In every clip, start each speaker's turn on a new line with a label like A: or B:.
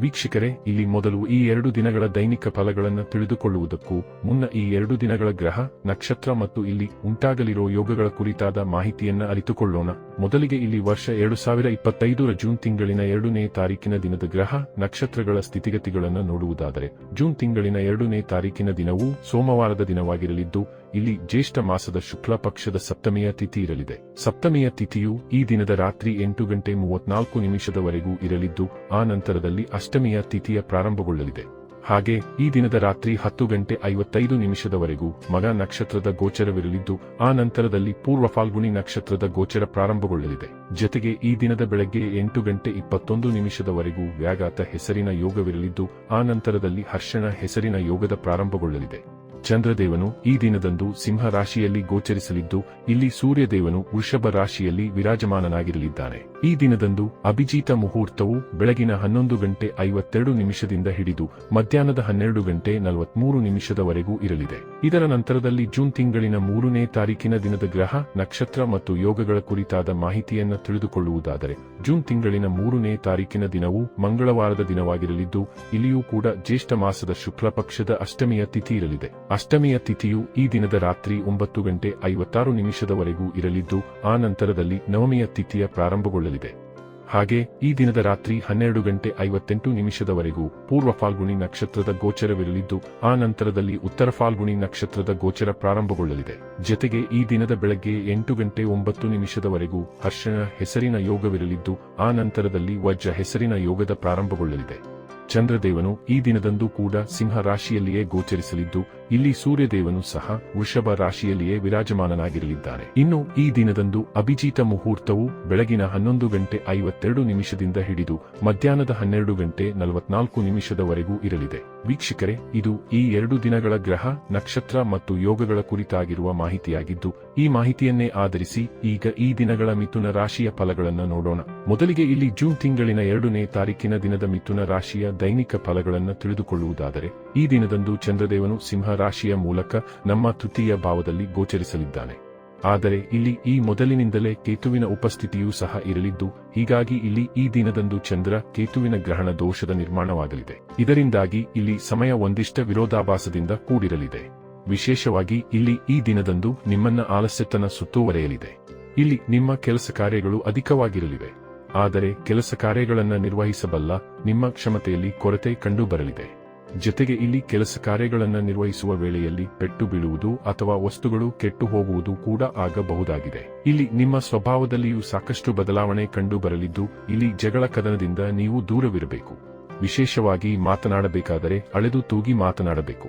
A: ವೀಕ್ಷಕರೇ, ಇಲ್ಲಿ ಮೊದಲು ಈ ಎರಡು ದಿನಗಳ ದೈನಿಕ ಫಲಗಳನ್ನು ತಿಳಿದುಕೊಳ್ಳುವುದಕ್ಕೂ ಮುನ್ನ ಈ ಎರಡು ದಿನಗಳ ಗ್ರಹ, ನಕ್ಷತ್ರ ಮತ್ತು ಇಲ್ಲಿ ಉಂಟಾಗಲಿರೋ ಯೋಗಗಳ ಕುರಿತಾದ ಮಾಹಿತಿಯನ್ನು ಅರಿತುಕೊಳ್ಳೋಣ. ಮೊದಲಿಗೆ ಇಲ್ಲಿ ವರ್ಷ ಎರಡು ಸಾವಿರ ಇಪ್ಪತ್ತೈದರ ಜೂನ್ ತಿಂಗಳಿನ ಎರಡನೇ ತಾರೀಕಿನ ದಿನದ ಗ್ರಹ, ನಕ್ಷತ್ರಗಳ ಸ್ಥಿತಿಗತಿಗಳನ್ನು ನೋಡುವುದಾದರೆ, ಜೂನ್ ತಿಂಗಳಿನ ಎರಡನೇ ತಾರೀಕಿನ ದಿನವೂ ಸೋಮವಾರದ ದಿನವಾಗಿರಲಿದ್ದು ಇಲ್ಲಿ ಜ್ಯೇಷ್ಠ ಮಾಸದ ಶುಕ್ಲ ಪಕ್ಷದ ಸಪ್ತಮಿಯ ತಿಥಿ ಇರಲಿದೆ. ಸಪ್ತಮಿಯ ತಿಥಿಯು ಈ ದಿನದ ರಾತ್ರಿ ಎಂಟು ಗಂಟೆ ಮೂವತ್ನಾಲ್ಕು ನಿಮಿಷದವರೆಗೂ ಇರಲಿದ್ದು, ಆ ನಂತರದಲ್ಲಿ ಅಷ್ಟಮಿಯ ತಿಥಿಯ ಪ್ರಾರಂಭಗೊಳ್ಳಲಿದೆ. ಹಾಗೆ, ಈ ದಿನದ ರಾತ್ರಿ ಹತ್ತು ಗಂಟೆ ಐವತ್ತೈದು ನಿಮಿಷದವರೆಗೂ ಮಗ ನಕ್ಷತ್ರದ ಗೋಚರವಿರಲಿದ್ದು, ಆ ನಂತರದಲ್ಲಿ ಪೂರ್ವ ಫಾಲ್ಗುಣಿ ನಕ್ಷತ್ರದ ಗೋಚರ ಪ್ರಾರಂಭಗೊಳ್ಳಲಿದೆ. ಜೊತೆಗೆ ಈ ದಿನದ ಬೆಳಗ್ಗೆ ಎಂಟು ಗಂಟೆ ಇಪ್ಪತ್ತೊಂದು ನಿಮಿಷದವರೆಗೂ ವ್ಯಾಘಾತ ಹೆಸರಿನ ಯೋಗವಿರಲಿದ್ದು, ಆ ನಂತರದಲ್ಲಿ ಹರ್ಷಣ ಹೆಸರಿನ ಯೋಗದ ಪ್ರಾರಂಭಗೊಳ್ಳಲಿದೆ. ಚಂದ್ರದೇವನು ಈ ದಿನದಂದು ಸಿಂಹ ರಾಶಿಯಲ್ಲಿ ಗೋಚರಿಸಲಿದ್ದು, ಇಲ್ಲಿ ಸೂರ್ಯದೇವನು ವೃಷಭ ರಾಶಿಯಲ್ಲಿ ವಿರಾಜಮಾನನಾಗಿರಲಿದ್ದಾನೆ. ಈ ದಿನದಂದು ಅಭಿಜೀತ ಮುಹೂರ್ತವು ಬೆಳಗಿನ ಹನ್ನೊಂದು ಗಂಟೆ ಐವತ್ತೆರಡು ನಿಮಿಷದಿಂದ ಹಿಡಿದು, ಮಧ್ಯಾಹ್ನದ ಹನ್ನೆರಡು ಗಂಟೆ ನಲವತ್ಮೂರು ನಿಮಿಷದವರೆಗೂ ಇರಲಿದೆ. ಇದರ ನಂತರದಲ್ಲಿ ಜೂನ್ ತಿಂಗಳಿನ ಮೂರನೇ ತಾರೀಕಿನ ದಿನದ ಗ್ರಹ, ನಕ್ಷತ್ರ ಮತ್ತು ಯೋಗಗಳ ಕುರಿತಾದ ಮಾಹಿತಿಯನ್ನು ತಿಳಿದುಕೊಳ್ಳುವುದಾದರೆ, ಜೂನ್ ತಿಂಗಳಿನ ಮೂರನೇ ತಾರೀಕಿನ ದಿನವು ಮಂಗಳವಾರದ ದಿನವಾಗಿರಲಿದ್ದು, ಇಲ್ಲಿಯೂ ಕೂಡ ಜ್ಯೇಷ್ಠ ಮಾಸದ ಶುಕ್ಲ ಪಕ್ಷದ ಅಷ್ಟಮಿಯ ತಿಥಿ ಇರಲಿದೆ. ಅಷ್ಟಮಿಯ ತಿಥಿಯು ಈ ದಿನದ ರಾತ್ರಿ ಒಂಬತ್ತು ಗಂಟೆ ಐವತ್ತಾರು ನಿಮಿಷದವರೆಗೂ ಇರಲಿದ್ದು, ಆ ನಂತರದಲ್ಲಿ ನವಮಿಯ ತಿಥಿಯ ಪ್ರಾರಂಭಗೊಳ್ಳಲಿದೆ. ಹಾಗೆ, ಈ ದಿನದ ರಾತ್ರಿ ಹನ್ನೆರಡು ಗಂಟೆ ಐವತ್ತೆಂಟು ನಿಮಿಷದವರೆಗೂ ಪೂರ್ವ ಫಾಲ್ಗುಣಿ ನಕ್ಷತ್ರದ ಗೋಚರವಿರಲಿದ್ದು, ಆ ನಂತರದಲ್ಲಿ ಉತ್ತರ ಫಾಲ್ಗುಣಿ ನಕ್ಷತ್ರದ ಗೋಚರ ಪ್ರಾರಂಭಗೊಳ್ಳಲಿದೆ. ಜೊತೆಗೆ ಈ ದಿನದ ಬೆಳಗ್ಗೆ ಎಂಟು ಗಂಟೆ ಒಂಬತ್ತು ನಿಮಿಷದವರೆಗೂ ಹರ್ಷಣ ಹೆಸರಿನ ಯೋಗವಿರಲಿದ್ದು, ಆ ನಂತರದಲ್ಲಿ ವಜ್ರ ಹೆಸರಿನ ಯೋಗದ ಪ್ರಾರಂಭಗೊಳ್ಳಲಿದೆ. ಚಂದ್ರದೇವನು ಈ ದಿನದಂದು ಕೂಡ ಸಿಂಹ ರಾಶಿಯಲ್ಲಿಯೇ ಗೋಚರಿಸಲಿದ್ದು ಇಲ್ಲಿ ಸೂರ್ಯದೇವನು ಸಹ ವೃಷಭ ರಾಶಿಯಲ್ಲಿಯೇ ವಿರಾಜಮಾನನಾಗಿರಲಿದ್ದಾನೆ ಇನ್ನು ಈ ದಿನದಂದು ಅಭಿಜೀತ ಮುಹೂರ್ತವು ಬೆಳಗಿನ ಹನ್ನೊಂದು ಗಂಟೆ ಐವತ್ತೆರಡು ನಿಮಿಷದಿಂದ ಹಿಡಿದು ಮಧ್ಯಾಹ್ನದ ಹನ್ನೆರಡು ಗಂಟೆ ನಲವತ್ನಾಲ್ಕು ನಿಮಿಷದವರೆಗೂ ಇರಲಿದೆ. ವೀಕ್ಷಕರೇ, ಇದು ಈ ಎರಡು ದಿನಗಳ ಗ್ರಹ, ನಕ್ಷತ್ರ ಮತ್ತು ಯೋಗಗಳ ಕುರಿತಾಗಿರುವ ಮಾಹಿತಿಯಾಗಿದ್ದು, ಈ ಮಾಹಿತಿಯನ್ನೇ ಆಧರಿಸಿ ಈಗ ಈ ದಿನಗಳ ಮಿಥುನ ರಾಶಿಯ ಫಲಗಳನ್ನು ನೋಡೋಣ. ಮೊದಲಿಗೆ ಇಲ್ಲಿ ಜೂನ್ ತಿಂಗಳಿನ ಎರಡನೇ ತಾರೀಕಿನ ದಿನದ ಮಿಥುನ ರಾಶಿಯ ದೈನಿಕ ಫಲಗಳನ್ನು ತಿಳಿದುಕೊಳ್ಳುವುದಾದರೆ, ಈ ದಿನದಂದು ಚಂದ್ರದೇವನು ಸಿಂಹ ರಾಶಿಯ ಮೂಲಕ ನಮ್ಮ ತೃತೀಯ ಭಾವದಲ್ಲಿ ಗೋಚರಿಸಲಿದ್ದಾನೆ. ಆದರೆ ಇಲ್ಲಿ ಈ ಮೊದಲಿನಿಂದಲೇ ಕೇತುವಿನ ಉಪಸ್ಥಿತಿಯೂ ಸಹ ಇರಲಿದ್ದು, ಹೀಗಾಗಿ ಇಲ್ಲಿ ಈ ದಿನದಂದು ಚಂದ್ರ ಕೇತುವಿನ ಗ್ರಹಣ ದೋಷದ ನಿರ್ಮಾಣವಾಗಲಿದೆ. ಇದರಿಂದಾಗಿ ಇಲ್ಲಿ ಸಮಯ ಒಂದಿಷ್ಟ ವಿರೋಧಾಭಾಸದಿಂದ ಕೂಡಿರಲಿದೆ. ವಿಶೇಷವಾಗಿ ಇಲ್ಲಿ ಈ ದಿನದಂದು ನಿಮ್ಮನ್ನ ಆಲಸ್ಯತನ ಸುತ್ತುವರೆಯಲಿದೆ. ಇಲ್ಲಿ ನಿಮ್ಮ ಕೆಲಸ ಕಾರ್ಯಗಳು ಅಧಿಕವಾಗಿರಲಿವೆ. ಆದರೆ ಕೆಲಸ ಕಾರ್ಯಗಳನ್ನು ನಿರ್ವಹಿಸಬಲ್ಲ ನಿಮ್ಮ ಕ್ಷಮತೆಯಲ್ಲಿ ಕೊರತೆ ಕಂಡುಬರಲಿದೆ. ಜೊತೆಗೆ ಇಲ್ಲಿ ಕೆಲಸ ಕಾರ್ಯಗಳನ್ನು ನಿರ್ವಹಿಸುವ ವೇಳೆಯಲ್ಲಿ ಪೆಟ್ಟು ಬೀಳುವುದು ಅಥವಾ ವಸ್ತುಗಳು ಕೆಟ್ಟು ಹೋಗುವುದು ಕೂಡ ಆಗಬಹುದಾಗಿದೆ. ಇಲ್ಲಿ ನಿಮ್ಮ ಸ್ವಭಾವದಲ್ಲಿಯೂ ಸಾಕಷ್ಟು ಬದಲಾವಣೆ ಕಂಡು ಬರಲಿದ್ದು ಇಲ್ಲಿ ಜಗಳ ಕದನದಿಂದ ನೀವು ದೂರವಿರಬೇಕು. ವಿಶೇಷವಾಗಿ ಮಾತನಾಡಬೇಕಾದರೆ ಅಳೆದು ತೂಗಿ ಮಾತನಾಡಬೇಕು.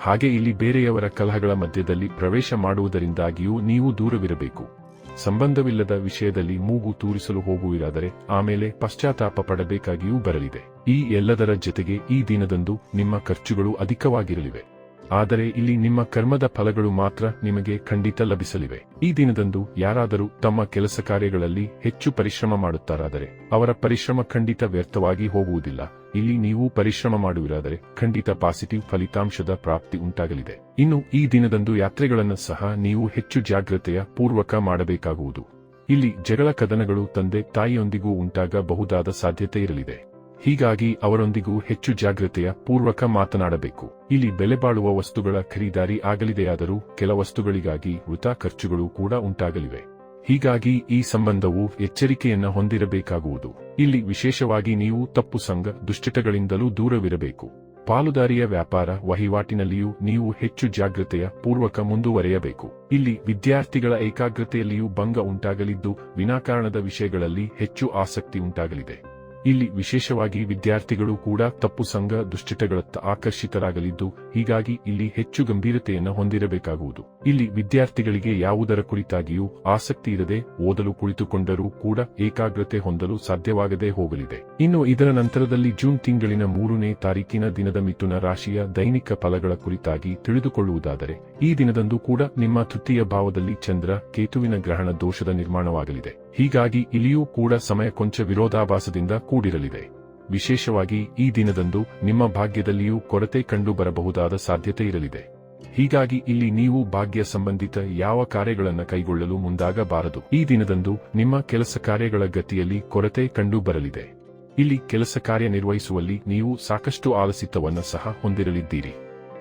A: ಹಾಗೆ ಇಲ್ಲಿ ಬೇರೆಯವರ ಕಲಹಗಳ ಮಧ್ಯದಲ್ಲಿ ಪ್ರವೇಶ ಮಾಡುವುದರಿಂದಾಗಿಯೂ ನೀವು ದೂರವಿರಬೇಕು. ಸಂಬಂಧವಿಲ್ಲದ ವಿಷಯದಲ್ಲಿ ಮೂಗು ತೂರಿಸಲು ಹೋಗುವುದಾದರೆ ಆಮೇಲೆ ಪಶ್ಚಾತ್ತಾಪ ಪಡಬೇಕಾಗಿಯೂ ಬರಲಿದೆ. ಈ ಎಲ್ಲದರ ಜೊತೆಗೆ ಈ ದಿನದಂದು ನಿಮ್ಮ ಖರ್ಚುಗಳು ಅಧಿಕವಾಗಿರಲಿವೆ. ಆದರೆ ಇಲ್ಲಿ ನಿಮ್ಮ ಕರ್ಮದ ಫಲಗಳು ಮಾತ್ರ ನಿಮಗೆ ಖಂಡಿತ ಲಭಿಸಲಿವೆ. ಈ ದಿನದಂದು ಯಾರಾದರೂ ತಮ್ಮ ಕೆಲಸ ಕಾರ್ಯಗಳಲ್ಲಿ ಹೆಚ್ಚು ಪರಿಶ್ರಮ ಮಾಡುತ್ತಾರಾದರೆ ಅವರ ಪರಿಶ್ರಮ ಖಂಡಿತ ವ್ಯರ್ಥವಾಗಿ ಹೋಗುವುದಿಲ್ಲ. ಇಲ್ಲಿ ನೀವು ಪರಿಶ್ರಮ ಮಾಡುವಿರಾದರೆ ಖಂಡಿತ ಪಾಸಿಟಿವ್ ಫಲಿತಾಂಶದ ಪ್ರಾಪ್ತಿ ಉಂಟಾಗಲಿದೆ. ಇನ್ನು ಈ ದಿನದಂದು ಯಾತ್ರೆಗಳನ್ನು ಸಹ ನೀವು ಹೆಚ್ಚು ಜಾಗ್ರತೆಯ ಪೂರ್ವಕ ಮಾಡಬೇಕಾಗುವುದು. ಇಲ್ಲಿ ಜಗಳ ಕದನಗಳು ತಂದೆ ತಾಯಿಯೊಂದಿಗೂ ಉಂಟಾಗಬಹುದಾದ ಸಾಧ್ಯತೆ ಇರಲಿದೆ. ಹೀಗಾಗಿ ಅವರೊಂದಿಗೂ ಹೆಚ್ಚು ಜಾಗ್ರತೆಯ ಪೂರ್ವಕ ಮಾತನಾಡಬೇಕು. ಇಲ್ಲಿ ಬೆಲೆಬಾಳುವ ವಸ್ತುಗಳ ಖರೀದಾರಿ ಆಗಲಿದೆಯಾದರೂ ಕೆಲ ವಸ್ತುಗಳಿಗಾಗಿ ವೃಥಾ ಖರ್ಚುಗಳು ಕೂಡ ಉಂಟಾಗಲಿವೆ. ಹೀಗಾಗಿ ಈ ಸಂಬಂಧವು ಎಚ್ಚರಿಕೆಯನ್ನ ಹೊಂದಿರಬೇಕಾಗುವುದು. ಇಲ್ಲಿ ವಿಶೇಷವಾಗಿ ನೀವು ತಪ್ಪು ಸಂಘ ದುಶ್ಚಟಗಳಿಂದಲೂ ದೂರವಿರಬೇಕು. ಪಾಲುದಾರಿಯ ವ್ಯಾಪಾರ ವಹಿವಾಟಿನಲ್ಲಿಯೂ ನೀವು ಹೆಚ್ಚು ಜಾಗೃತೆಯ ಪೂರ್ವಕ ಮುಂದುವರೆಯಬೇಕು. ಇಲ್ಲಿ ವಿದ್ಯಾರ್ಥಿಗಳ ಏಕಾಗ್ರತೆಯಲ್ಲಿಯೂ ಭಂಗ ಉಂಟಾಗಲಿದ್ದು, ವಿನಾಕಾರಣದ ವಿಷಯಗಳಲ್ಲಿ ಹೆಚ್ಚು ಆಸಕ್ತಿ ಉಂಟಾಗಲಿದೆ. ಇಲ್ಲಿ ವಿಶೇಷವಾಗಿ ವಿದ್ಯಾರ್ಥಿಗಳು ಕೂಡ ತಪ್ಪು ಸಂಘ ದುಶ್ಚಟಗಳತ್ತ ಆಕರ್ಷಿತರಾಗಲಿದ್ದು ಹೀಗಾಗಿ ಇಲ್ಲಿ ಹೆಚ್ಚು ಗಂಭೀರತೆಯನ್ನು ಹೊಂದಿರಬೇಕಾಗುವುದು. ಇಲ್ಲಿ ವಿದ್ಯಾರ್ಥಿಗಳಿಗೆ ಯಾವುದರ ಕುರಿತಾಗಿಯೂ ಆಸಕ್ತಿ ಇರದೆ ಓದಲು ಕುಳಿತುಕೊಂಡರೂ ಕೂಡ ಏಕಾಗ್ರತೆ ಹೊಂದಲು ಸಾಧ್ಯವಾಗದೆ ಹೋಗಲಿದೆ. ಇನ್ನು ಇದರ ನಂತರದಲ್ಲಿ ಜೂನ್ ತಿಂಗಳಿನ ಮೂರನೇ ತಾರೀಕಿನ ದಿನದ ಮಿಥುನ ರಾಶಿಯ ದೈನಿಕ ಫಲಗಳ ಕುರಿತಾಗಿ ತಿಳಿದುಕೊಳ್ಳುವುದಾದರೆ, ಈ ದಿನದಂದು ಕೂಡ ನಿಮ್ಮ ತೃತೀಯ ಭಾವದಲ್ಲಿ ಚಂದ್ರ ಕೇತುವಿನ ಗ್ರಹಣ ದೋಷದ ನಿರ್ಮಾಣವಾಗಲಿದೆ. ಹೀಗಾಗಿ ಇಲ್ಲಿಯೂ ಕೂಡ ಸಮಯ ಕೊಂಚ ವಿರೋಧಾಭಾಸದಿಂದ ಕೂಡಿರಲಿದೆ. ವಿಶೇಷವಾಗಿ ಈ ದಿನದಂದು ನಿಮ್ಮ ಭಾಗ್ಯದಲ್ಲಿಯೂ ಕೊರತೆ ಕಂಡು ಬರಬಹುದಾದ ಸಾಧ್ಯತೆ ಇರಲಿದೆ. ಹೀಗಾಗಿ ಇಲ್ಲಿ ನೀವು ಭಾಗ್ಯ ಸಂಬಂಧಿತ ಯಾವ ಕಾರ್ಯಗಳನ್ನು ಕೈಗೊಳ್ಳಲು ಮುಂದಾಗಬಾರದು. ಈ ದಿನದಂದು ನಿಮ್ಮ ಕೆಲಸ ಕಾರ್ಯಗಳ ಗತಿಯಲ್ಲಿ ಕೊರತೆ ಕಂಡು ಬರಲಿದೆ ಇಲ್ಲಿ ಕೆಲಸ ಕಾರ್ಯ ನಿರ್ವಹಿಸುವಲ್ಲಿ ನೀವು ಸಾಕಷ್ಟು ಆಲಸಿತವನ್ನು ಸಹ ಹೊಂದಿರಲಿದ್ದೀರಿ.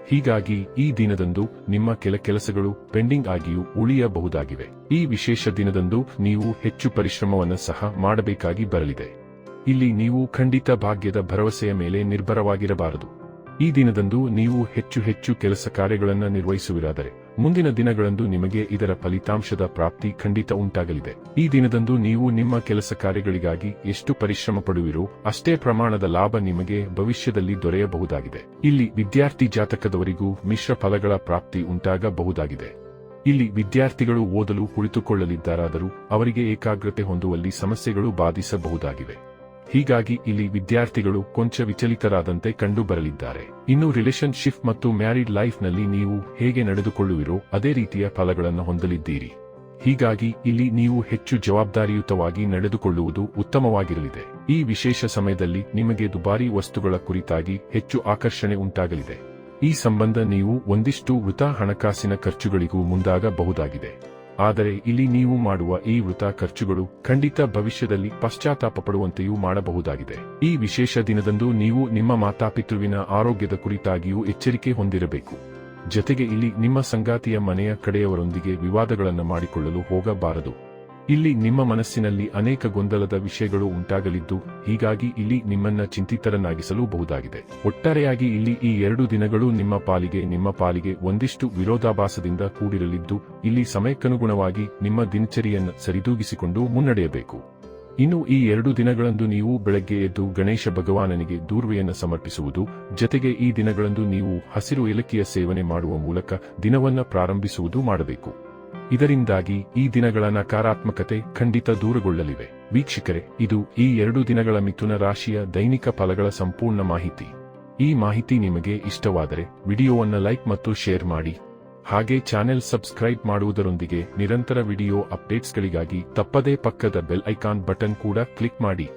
A: ಹೀಗಾಗಿ ಈ ದಿನದಂದು ನಿಮ್ಮ ಕೆಲ ಕೆಲಸಗಳು ಪೆಂಡಿಂಗ್ ಆಗಿಯೂ ಉಳಿಯಬಹುದಾಗಿವೆ. ಈ ವಿಶೇಷ ದಿನದಂದು ನೀವು ಹೆಚ್ಚು ಪರಿಶ್ರಮವನ್ನು ಸಹ ಮಾಡಬೇಕಾಗಿ ಬರಲಿದೆ. ಇಲ್ಲಿ ನೀವು ಖಂಡಿತ ಭಾಗ್ಯದ ಭರವಸೆಯ ಮೇಲೆ ನಿರ್ಭರವಾಗಿರಬಾರದು. ಈ ದಿನದಂದು ನೀವು ಹೆಚ್ಚು ಹೆಚ್ಚು ಕೆಲಸ ಕಾರ್ಯಗಳನ್ನು ನಿರ್ವಹಿಸುವಿರಾದರೆ, ಮುಂದಿನ ದಿನಗಳಂದು ನಿಮಗೆ ಇದರ ಫಲಿತಾಂಶದ ಪ್ರಾಪ್ತಿ ಖಂಡಿತ ಉಂಟಾಗಲಿದೆ. ಈ ದಿನದಂದು ನೀವು ನಿಮ್ಮ ಕೆಲಸ ಕಾರ್ಯಗಳಿಗಾಗಿ ಎಷ್ಟು ಪರಿಶ್ರಮ ಪಡುವಿರೋ, ಅಷ್ಟೇ ಪ್ರಮಾಣದ ಲಾಭ ನಿಮಗೆ ಭವಿಷ್ಯದಲ್ಲಿ ದೊರೆಯಬಹುದಾಗಿದೆ. ಇಲ್ಲಿ ವಿದ್ಯಾರ್ಥಿ ಜಾತಕದವರಿಗೂ ಮಿಶ್ರ ಫಲಗಳ ಪ್ರಾಪ್ತಿ ಉಂಟಾಗಬಹುದಾಗಿದೆ. ಇಲ್ಲಿ ವಿದ್ಯಾರ್ಥಿಗಳು ಓದಲು ಕುಳಿತುಕೊಳ್ಳಲಿದ್ದಾರಾದರೂ, ಅವರಿಗೆ ಏಕಾಗ್ರತೆ ಹೊಂದುವಲ್ಲಿ ಸಮಸ್ಯೆಗಳು ಬಾಧಿಸಬಹುದಾಗಿವೆ. ಹೀಗಾಗಿ ಇಲ್ಲಿ ವಿದ್ಯಾರ್ಥಿಗಳು ಕೊಂಚ ವಿಚಲಿತರಾದಂತೆ ಕಂಡು ಬರಲಿದ್ದಾರೆ ಇನ್ನು ರಿಲೇಶನ್ಶಿಪ್ ಮತ್ತು ಮ್ಯಾರಿಡ್ ಲೈಫ್ನಲ್ಲಿ ನೀವು ಹೇಗೆ ನಡೆದುಕೊಳ್ಳುವಿರೋ ಅದೇ ರೀತಿಯ ಫಲಗಳನ್ನು ಹೊಂದಲಿದ್ದೀರಿ. ಹೀಗಾಗಿ ಇಲ್ಲಿ ನೀವು ಹೆಚ್ಚು ಜವಾಬ್ದಾರಿಯುತವಾಗಿ ನಡೆದುಕೊಳ್ಳುವುದು ಉತ್ತಮವಾಗಿರಲಿದೆ. ಈ ವಿಶೇಷ ಸಮಯದಲ್ಲಿ ನಿಮಗೆ ದುಬಾರಿ ವಸ್ತುಗಳ ಕುರಿತಾಗಿ ಹೆಚ್ಚು ಆಕರ್ಷಣೆ ಉಂಟಾಗಲಿದೆ. ಈ ಸಂಬಂಧ ನೀವು ಒಂದಿಷ್ಟು ವೃತ ಹಣಕಾಸಿನ ಖರ್ಚುಗಳಿಗೂ ಮುಂದಾಗಬಹುದಾಗಿದೆ. ಆದರೆ ಇಲ್ಲಿ ನೀವು ಮಾಡುವ ಈ ವೃತ ಖರ್ಚುಗಳು ಖಂಡಿತ ಭವಿಷ್ಯದಲ್ಲಿ ಪಶ್ಚಾತ್ತಾಪ ಪಡುವಂತೆಯೂ ಮಾಡಬಹುದಾಗಿದೆ. ಈ ವಿಶೇಷ ದಿನದಂದು ನೀವು ನಿಮ್ಮ ಮಾತಾಪಿತೃವಿನ ಆರೋಗ್ಯದ ಕುರಿತಾಗಿಯೂ ಎಚ್ಚರಿಕೆ ಹೊಂದಿರಬೇಕು. ಜತೆಗೆ ಇಲ್ಲಿ ನಿಮ್ಮ ಸಂಗಾತಿಯ ಮನೆಯ ಕಡೆಯವರೊಂದಿಗೆ ವಿವಾದಗಳನ್ನು ಮಾಡಿಕೊಳ್ಳಲು ಹೋಗಬಾರದು. ಇಲ್ಲಿ ನಿಮ್ಮ ಮನಸ್ಸಿನಲ್ಲಿ ಅನೇಕ ಗೊಂದಲದ ವಿಷಯಗಳು ಉಂಟಾಗಲಿದ್ದು, ಹೀಗಾಗಿ ಇಲ್ಲಿ ನಿಮ್ಮನ್ನ ಚಿಂತಿತರನ್ನಾಗಿಸಲು ಬಹುದಾಗಿದೆ. ಒಟ್ಟಾರೆಯಾಗಿ ಇಲ್ಲಿ ಈ ಎರಡು ದಿನಗಳು ನಿಮ್ಮ ಪಾಲಿಗೆ ನಿಮ್ಮ ಪಾಲಿಗೆ ಒಂದಿಷ್ಟು ವಿರೋಧಾಭಾಸದಿಂದ ಕೂಡಿರಲಿದ್ದು, ಇಲ್ಲಿ ಸಮಯಕ್ಕನುಗುಣವಾಗಿ ನಿಮ್ಮ ದಿನಚರಿಯನ್ನು ಸರಿದೂಗಿಸಿಕೊಂಡು ಮುನ್ನಡೆಯಬೇಕು. ಇನ್ನು ಈ ಎರಡು ದಿನಗಳಂದು ನೀವು ಬೆಳಗ್ಗೆ ಎದ್ದು ಗಣೇಶ ಭಗವಾನನಿಗೆ ದೂರ್ವೆಯನ್ನು ಸಮರ್ಪಿಸುವುದು, ಜತೆಗೆ ಈ ದಿನಗಳಂದು ನೀವು ಹಸಿರು ಏಲಕ್ಕಿಯ ಸೇವನೆ ಮಾಡುವ ಮೂಲಕ ದಿನವನ್ನ ಪ್ರಾರಂಭಿಸುವುದು ಮಾಡಬೇಕು. ಇದರಿಂದಾಗಿ ಈ ದಿನಗಳ ನಕಾರಾತ್ಮಕತೆ ಖಂಡಿತ ದೂರಗೊಳ್ಳಲಿವೆ. ವೀಕ್ಷಕರೇ, ಇದು ಈ ಎರಡು ದಿನಗಳ ಮಿಥುನ ರಾಶಿಯ ದೈನಿಕ ಫಲಗಳ ಸಂಪೂರ್ಣ ಮಾಹಿತಿ. ಈ ಮಾಹಿತಿ ನಿಮಗೆ ಇಷ್ಟವಾದರೆ ವಿಡಿಯೋವನ್ನು ಲೈಕ್ ಮತ್ತು ಶೇರ್ ಮಾಡಿ. ಹಾಗೆ ಚಾನೆಲ್ ಸಬ್ಸ್ಕ್ರೈಬ್ ಮಾಡುವುದರೊಂದಿಗೆ ನಿರಂತರ ವಿಡಿಯೋ ಅಪ್ಡೇಟ್ಸ್ಗಳಿಗಾಗಿ ತಪ್ಪದೇ ಪಕ್ಕದ ಬೆಲ್ ಐಕಾನ್ ಬಟನ್ ಕೂಡ ಕ್ಲಿಕ್ ಮಾಡಿ.